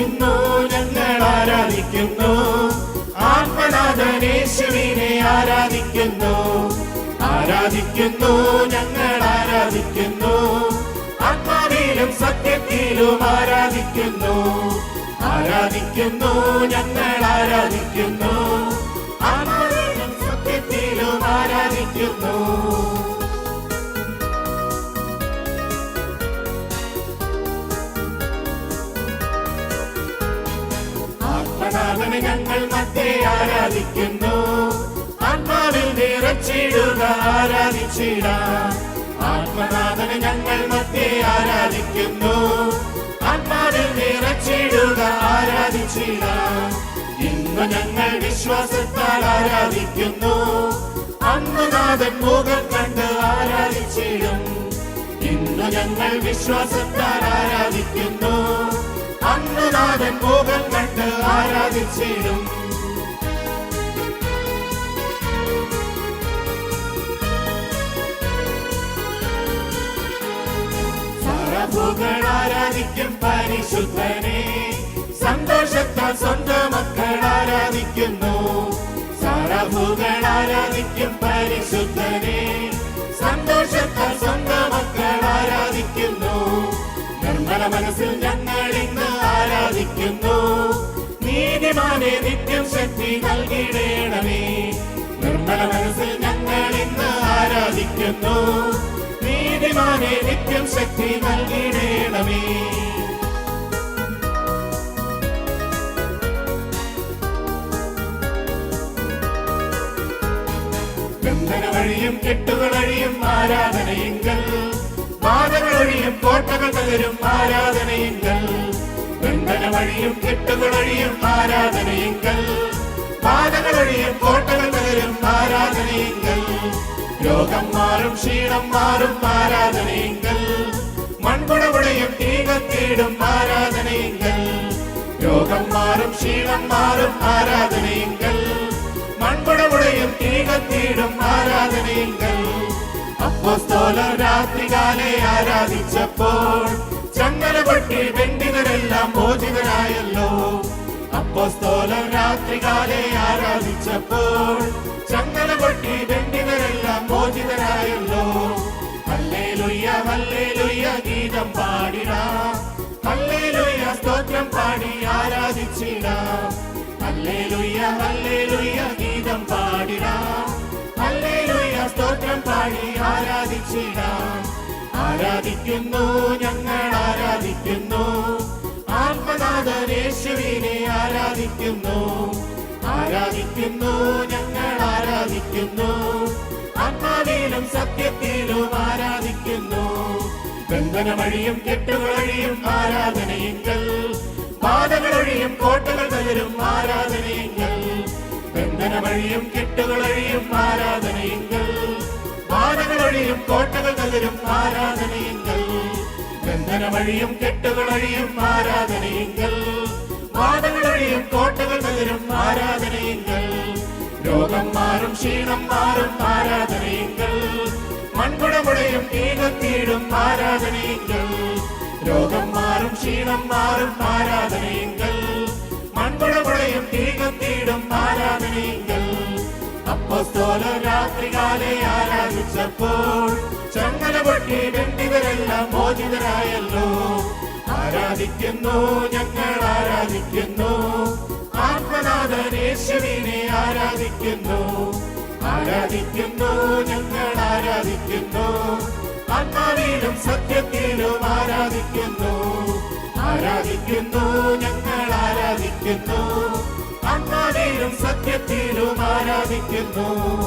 ആരാധിക്കുന്നു ഞങ്ങൾ ആരാധിക്കുന്നു. ആത്മനാഥനേശുവിനെ ആരാധിക്കുന്നു. ആരാധിക്കുന്നു ഞങ്ങൾ ആരാധിക്കുന്നു. ആത്മാവിലും സത്യത്തിലും ആരാധിക്കുന്നു. ആരാധിക്കുന്നു ഞങ്ങൾ ആരാധിക്കുന്നു. ആത്മാവിലും സത്യത്തിലും ആരാധിക്കുന്നു. ആത്മനാഥനെ ഞങ്ങൾ മധ്യേ ആരാധിക്കുന്നു. ആത്മാവിൽ നിറച്ചിടുക ആരാധിച്ചിട. ആത്മനാഥനെ ഞങ്ങൾ മധ്യേ ആരാധിക്കുന്നു. ആത്മാവിൽ നിറച്ചിടുക ആരാധിച്ചിട. ഇന്ന് ഞങ്ങൾ വിശ്വാസത്താൽ ആരാധിക്കുന്നു. അന്നനാഥൻ മുഖം കണ്ട് ആരാധിച്ചിടും. ഇന്ന് ഞങ്ങൾ വിശ്വാസത്താൽ ആരാധിക്കുന്നു. അന്നുനാഥൻ മോഹം കണ്ട് ആരാധിച്ചിടും. ആരാധിക്കും പരിശുദ്ധനെ. സന്തോഷത്താൽ സ്വന്തം മക്കൾ ആരാധിക്കുന്നു. സറഭുകൾ ആരാധിക്കും പരിശുദ്ധനെ. സന്തോഷത്താൽ സ്വന്തം മക്കൾ ആരാധിക്കുന്നു. നിർമ്മല മനസ്സിൽ ഞങ്ങൾ ഇന്ന് ആരാധിക്കുന്നു. നീതിമാനെ നിത്യം ശക്തി നൽകിയിടേണമേ നിർമ്മല മനസ്സിൽ ഞങ്ങൾ ഇന്ന് ആരാധിക്കുന്നു. നീതിമാനെ നിത്യം ശക്തി നൽകിയിടേണമേ ും കെട്ടുകളഴിയും ആരാധനയെങ്കിൽ കോട്ടകൾ തകരും ആരാധനയെങ്കിൽ ബന്ധന വഴിയും കെട്ടുകളഴിയും ആരാധനയെങ്കിൽ ബാധകളൊഴിയും കോട്ടകൾ തകരും ആരാധനയെങ്കിൽ രോഗം മാറും ക്ഷീണം മാറും ആരാധനയെങ്കിൽ മൺകുടവുടെയും തീകത്തീടും ആരാധനയെങ്കിൽ രോഗം മാറും ക്ഷീണം മാറും ആരാധനയെങ്കിൽ മൺകുടവുടെയും തീകത്തീടും ആരാധനയെങ്കിൽ അപ്പോസ്തോലർ രാത്രികാലെ ആരാധിച്ചപ്പോൾ ചങ്ങല പൊട്ടി ബന്ധിതരെല്ലാം മോചിതരായല്ലോ. അപ്പോസ്തോലർ രാത്രികാലെ ആരാധിച്ചപ്പോൾ ചങ്ങല പൊട്ടി ബന്ധിതരെല്ലാം മോചിതരായല്ലോ. ഹല്ലേലൂയ ഹല്ലേലൂയ ഗീതം പാടിടാം. ഹല്ലേലൂയ സ്തോത്രം പാടി ആരാധിച്ചിടാം. ഹല്ലേലൂയ ഹല്ലേലൂയ പാടി ആരാധിച്ചിടാം. ആരാധിക്കുന്നു ഞങ്ങൾ ആരാധിക്കുന്നു. ആത്മനാഥനേശുവിനെ ആരാധിക്കുന്നു. ആരാധിക്കുന്നു ഞങ്ങൾ ആരാധിക്കുന്നു. ആത്മാവിലും സത്യത്തിലും ആരാധിക്കുന്നു. ബന്ധനമഴിയും കെട്ടുകളഴിയും ആരാധനയെങ്കിൽ. പാതകളൊഴിയും കോട്ടകൾ തകരും ആരാധനയെങ്കിൽ. ബന്ധനമഴിയും കെട്ടുകളഴിയും ആരാധനയെങ്കിൽ. ബാധകളൊഴിയും കോട്ടകൾ തകരും ആരാധനയെങ്കിൽ. ബന്ധനമഴിയും കെട്ടുകളൊഴിയും ആരാധനയെങ്കിൽ. പാതകളൊഴിയും കോട്ടകൾ തകരും ആരാധനയെങ്കിൽ. രോഗം മാറും ക്ഷീണം മാറും ആരാധനയെങ്കിൽ. മൺകുടമുടയും തീകത്തീടും ആരാധനയെങ്കിൽ. രോഗം മാറും ക്ഷീണം മാറും ആരാധനയെങ്കിൽ. മൺകുടമുടയും തീകത്തീടും ആരാധനയെങ്കിൽ. അപ്പോസ്തോല രാത്രികാലെ ആരാധിച്ചപ്പോൾ ചങ്ങല പൊട്ടി വെണ്ടിവരെല്ലാം മോചിതരായല്ലോ. ആരാധിക്കുന്നു ഞങ്ങൾ ആരാധിക്കുന്നു. ആത്മനാഥനേശുവിനെ ആരാധിക്കുന്നു. ആരാധിക്കുന്നു ഞങ്ങൾ ആരാധിക്കുന്നു. ആത്മാവിലും സത്യത്തിലും ആരാധിക്കുന്നു. ആരാധിക്കുന്നു ഞങ്ങൾ